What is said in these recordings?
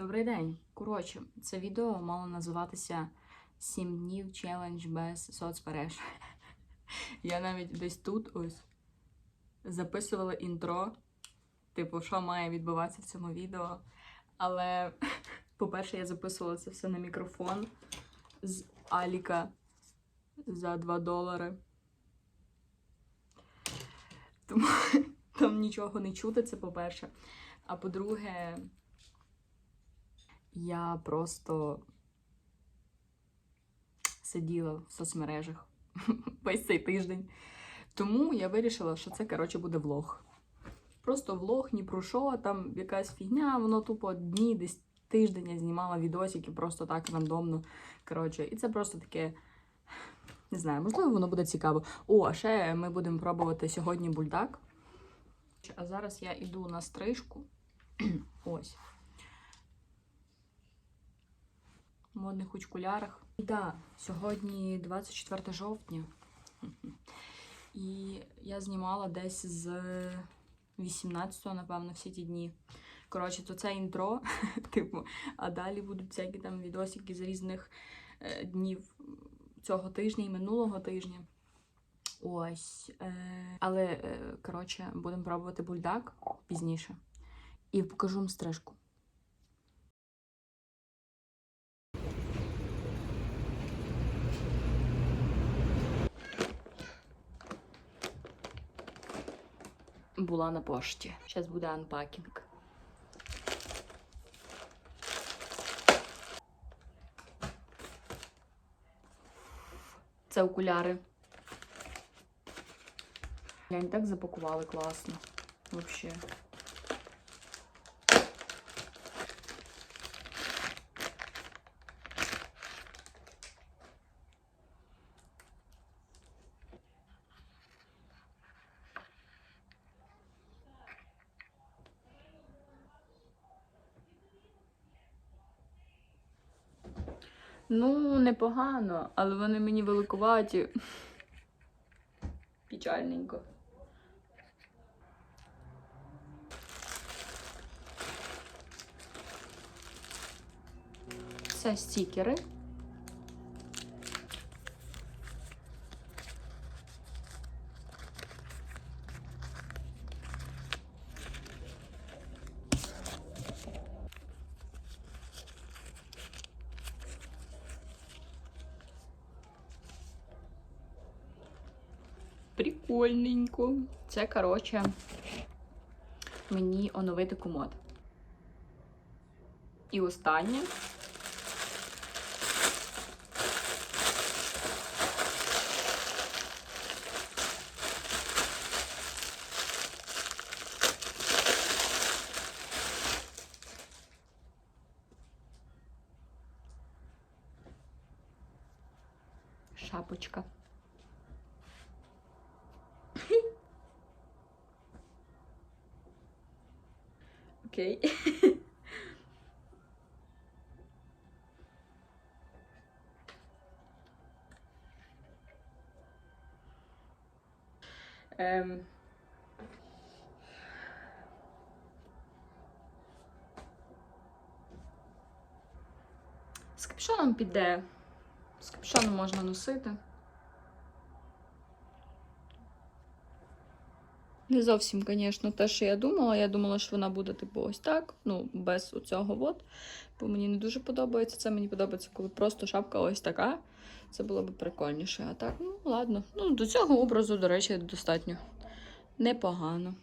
Добрий день. Коротше, це відео мало називатися «7 днів челендж без соцмереж. Я навіть десь тут ось записувала інтро, типу, що має відбуватися в цьому відео. Але, по-перше, я записувала це все на мікрофон з Аліка за 2 долари. Тому там нічого не чути, це по-перше. А по-друге, я просто сиділа в соцмережах весь цей тиждень. Тому я вирішила, що це, коротше, буде влог. Просто влог, ні про що, там якась фігня, воно тупо дні, десь тиждень я знімала відосики, просто так рандомно. Коротше, і це просто таке. Не знаю, можливо, воно буде цікаво. О, а ще ми будемо пробувати сьогодні бульдак. А зараз я йду на стрижку. Ось. В модних очкулярах. І так, сьогодні 24 жовтня. І я знімала десь з 18-го, напевно, всі ті дні. Коротше, то це інтро, типу, а далі будуть всякі там відосики з різних е, днів цього тижня і минулого тижня. Ось. Е, але, е, коротше, будемо пробувати бульдак пізніше. І покажу вам стрижку. Була на пошті. Зараз буде анпакінг. Це окуляри. Глянь, так запакували класно. Вообще. Ну, непогано, але вони мені великуваті. Печальненько. Це стікери. Прикольненько. Це, коротше, мені оновити комод. І останнє. Шапочка. Окей. Ем. З капюшоном піде. З капюшоном можна носити. Не зовсім, звісно, те, що я думала. Я думала, що вона буде типу ось так, ну, без оцього от. Бо мені не дуже подобається. Це мені подобається, коли просто шапка ось така. Це було б прикольніше. А так, ну ладно. Ну, до цього образу, до речі, достатньо непогано.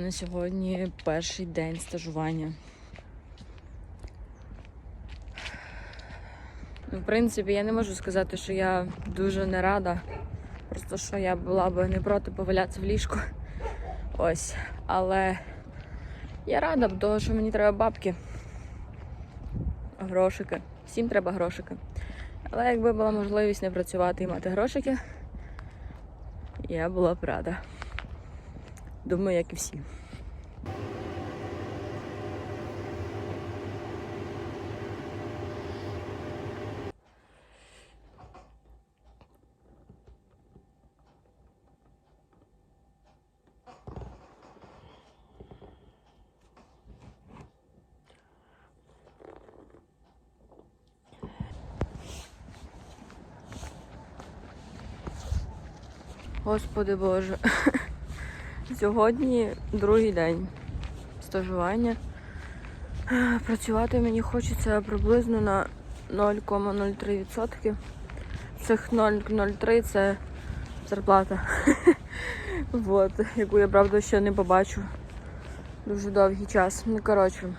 Мене сьогодні перший день стажування. Ну, в принципі, я не можу сказати, що я дуже не рада. Просто що я була би не проти повалятися в ліжку. Ось. Але я рада, того, що мені треба бабки. Грошики. Всім треба грошики. Але якби була можливість не працювати і мати грошики, я була б рада. Думаю, як і всі. Господи Боже. Сьогодні другий день стажування. Працювати мені хочеться приблизно на 0,03%. Цих 0,03 це зарплата. Вот, яку я правда ще не побачу дуже довгий час. Ну, коротше,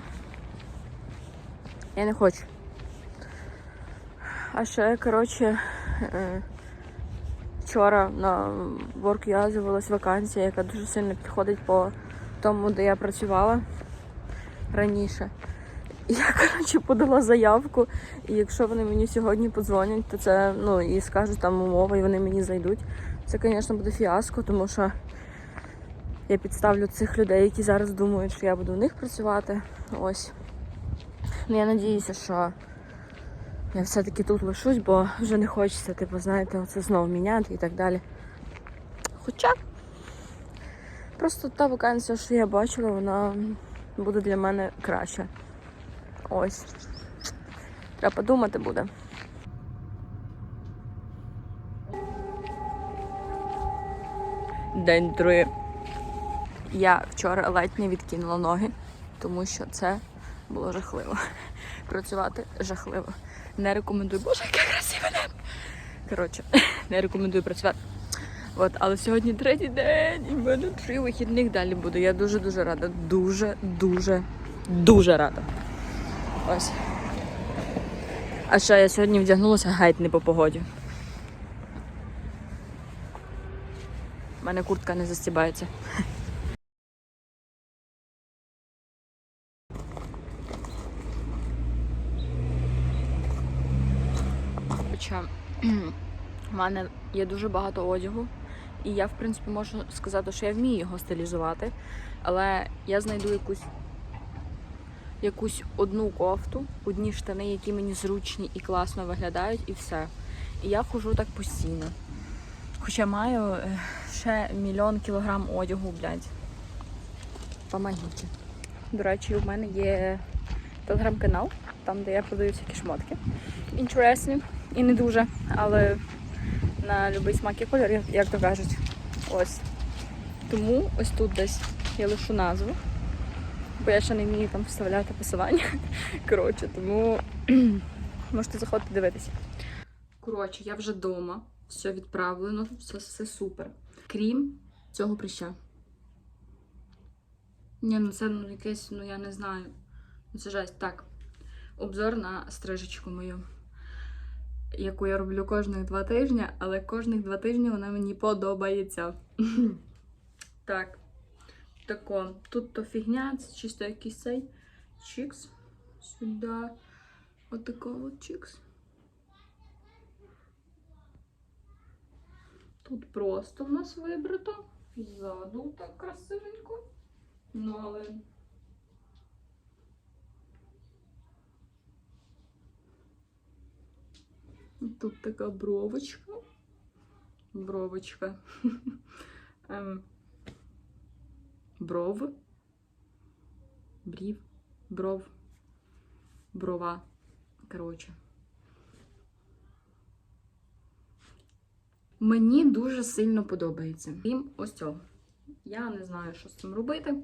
я не хочу. А ще, коротше, е, вчора на WorkUA з'явилась вакансія, яка дуже сильно підходить по тому, де я працювала раніше. Я, коротше, подала заявку, і якщо вони мені сьогодні подзвонять, то це, ну, і скажуть там умови, і вони мені зайдуть. Це, звісно, буде фіаско, тому що я підставлю цих людей, які зараз думають, що я буду у них працювати. Ось. Ну, я надіюся, що я все-таки тут лишусь, бо вже не хочеться, типу, знаєте, оце знову міняти і так далі. Хоча просто та вакансія, що я бачила, вона буде для мене краща. Ось. Треба подумати буде. День три. Я вчора ледь не відкинула ноги, тому що це було жахливо. Працювати жахливо. Не рекомендую. Боже, яке красиве небо! Коротше, не рекомендую працювати. От, але сьогодні третій день, і в мене три вихідних далі буде. Я дуже-дуже рада. Дуже, дуже, дуже рада. Ось. А ще я сьогодні вдягнулася геть не по погоді. У мене куртка не застібається. Хоча в мене є дуже багато одягу, і я, в принципі, можу сказати, що я вмію його стилізувати, але я знайду якусь якусь одну кофту, одні штани, які мені зручні і класно виглядають, і все. І я ходжу так постійно. Хоча маю е, ще мільйон кілограм одягу, блядь. Помогіть. До речі, у мене є телеграм-канал, там, де я продаю всякі шмотки. Інтересні і не дуже, але на будь-який смак і кольор, як- як то кажуть. Ось. Тому ось тут десь я лишу назву, бо я ще не вмію там вставляти посилання. Коротше, тому можете заходити дивитися. Коротше, я вже вдома, все відправлено, все, все супер. Крім цього прища. Ні, ну це ну, якесь, ну я не знаю. Ну, Це жесть. Так. Обзор на стрижечку мою, яку я роблю кожних два тижні, але кожних два тижні вона мені подобається. так. Тако. Тут то фігня, це чисто якийсь цей чікс. Сюди. Отако от чікс. Тут просто в нас вибрато. Ззаду так красивенько. Ну, але. Тут така бровочка. Бровочка. Ем, Бров. Брів. Бров. Брова. Коротше. Мені дуже сильно подобається. Крім ось цього. Я не знаю, що з цим робити.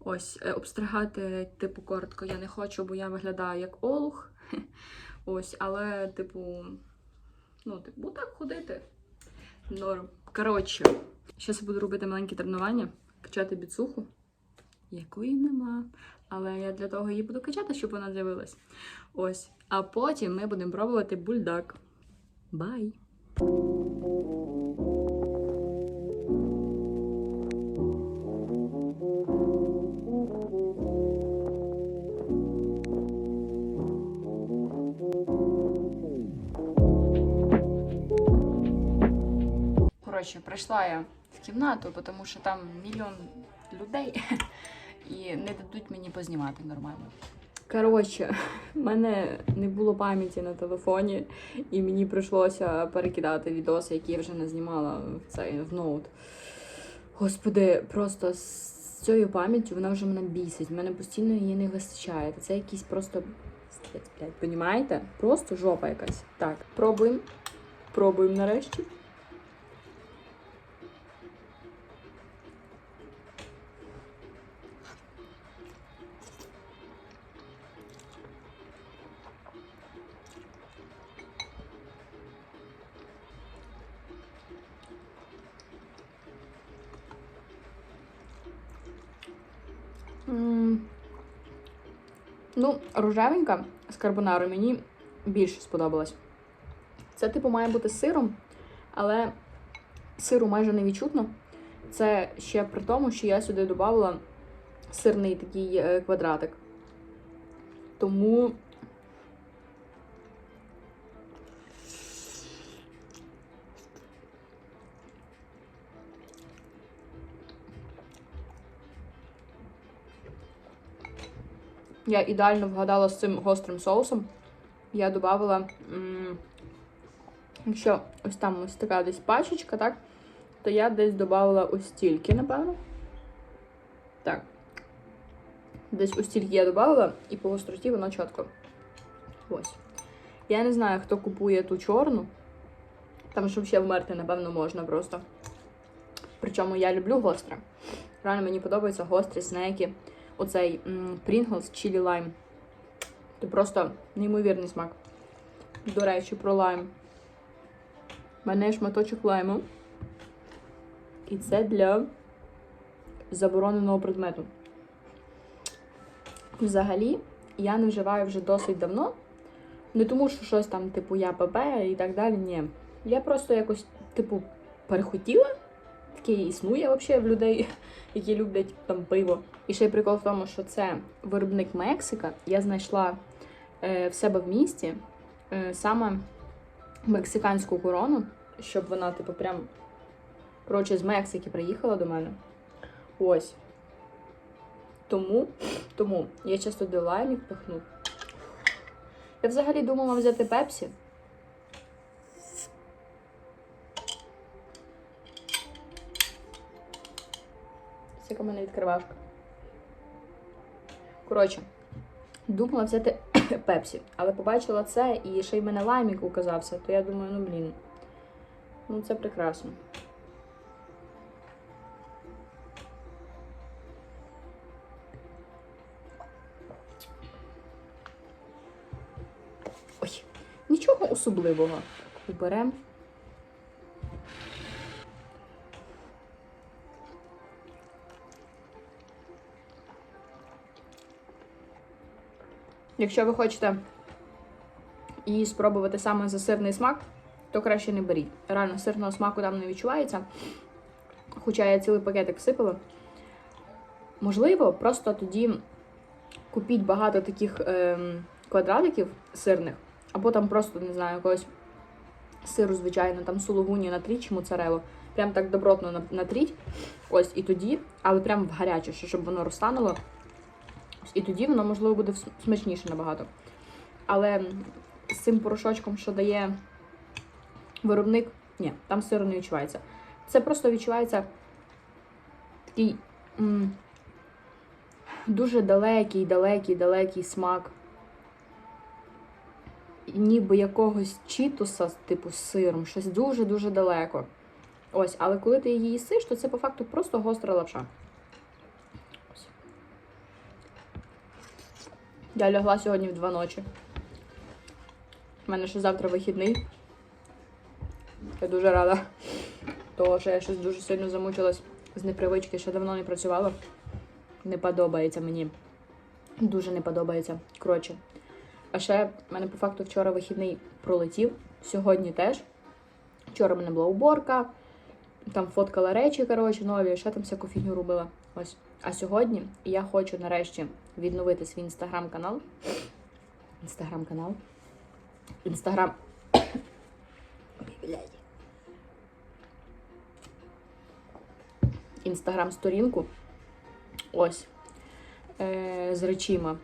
Ось, е, обстригати, типу, коротко я не хочу, бо я виглядаю як олух. Ось, але, типу, ну, типу, так ходити. Норм. Коротше, Зараз я буду робити маленькі тренування, качати біцуху, якої нема. Але я для того її буду качати, щоб вона з'явилась. Ось. А потім ми будемо пробувати бульдак. Бай! Коротше, прийшла я в кімнату, тому що там мільйон людей і не дадуть мені познімати нормально. Коротше, в мене не було пам'яті на телефоні, і мені прийшлося перекидати відоси, які я вже не знімала в цей в ноут. Господи, просто з цією пам'яттю вона вже мене бісить. В мене постійно її не вистачає. Це якийсь просто блядь, понімаєте? Просто жопа якась. Так, пробуємо. Пробуємо нарешті. Ну, рожевенька з карбонарою мені більше сподобалась. Це, типу, має бути сиром, але сиру майже не відчутно. Це ще при тому, що я сюди додавала сирний такий е, квадратик. Тому. Я ідеально вгадала з цим гострим соусом. Я додавала, якщо ось там ось така десь пачечка, так, то я десь додавала ось стільки, напевно. Так. Десь ось стільки я додавала, і по гостроті воно чітко. Ось. Я не знаю, хто купує ту чорну. Там щоб ще вмерти, напевно, можна просто. Причому я люблю гостре. Реально мені подобаються гострі снеки. Оцей Pringles Chili Lime. Це просто неймовірний смак. До речі, про лайм. Мене є шматочок лайму. І це для забороненого предмету. Взагалі, я не вживаю вже досить давно. Не тому, що щось там, типу, я ПП і так далі. Ні. Я просто якось, типу, перехотіла. Таке існує взагалі в людей, які люблять там пиво. І ще й прикол в тому, що це виробник Мексика. Я знайшла е, в себе в місті е, саме мексиканську корону, щоб вона, типу, прям коротше, з Мексики приїхала до мене. Ось. Тому, тому я часто до лаймів пихну. Я взагалі думала взяти пепсі. В мене відкривашка. Коротше, думала взяти пепсі, але побачила це і ще й в мене лаймік указався, то я думаю, ну блін. Ну це прекрасно. Ой, нічого особливого. Уберемо. Якщо ви хочете її спробувати саме за сирний смак, то краще не беріть. Реально, сирного смаку там не відчувається. Хоча я цілий пакетик всипала. Можливо, просто тоді купіть багато таких ем, квадратиків сирних, або там просто, не знаю, якогось сиру, звичайно, там сулугуні натріть чи моцарелу. Прям так добротно натріть. Ось і тоді, але прям в гаряче, щоб воно розтануло. І тоді воно, можливо, буде смачніше набагато. Але з цим порошочком, що дає виробник, ні, там сиру не відчувається. Це просто відчувається такий м, дуже далекий, далекий, далекий смак. Ніби якогось чітуса, типу з сиром, щось дуже-дуже далеко. Ось, але коли ти її їсиш, то це по факту просто гостра лапша. Я лягла сьогодні в два ночі. У мене ще завтра вихідний. Я дуже рада. Того, що я щось дуже сильно замучилась з непривички, ще давно не працювала. Не подобається мені. Дуже не подобається. Коротше. А ще в мене по факту вчора вихідний пролетів, сьогодні теж. Вчора в мене була уборка, там фоткала речі, коротше, нові, ще там всяку фігню робила. Ось. А сьогодні я хочу нарешті відновити свій інстаграм-канал. Інстаграм-канал. Інстаграм. Інстаграм-сторінку. Ось. Е, з речима.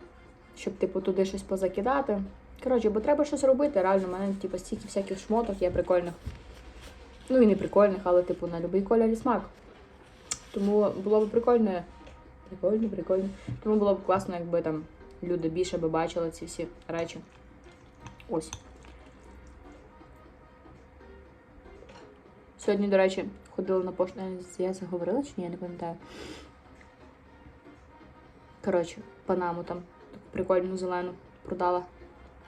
Щоб, типу, туди щось позакидати. Коротше, бо треба щось робити. Реально, в мене, типу, стільки всяких шмоток є прикольних. Ну і не прикольних, але, типу, на будь-який колір і смак. Тому було б прикольно. Прикольно, прикольно. Тому було б класно, якби там люди більше би бачили ці всі речі. Ось. Сьогодні, до речі, ходила на пошту. Я заговорила чи ні, я не пам'ятаю. Коротше, панаму там таку прикольну зелену продала.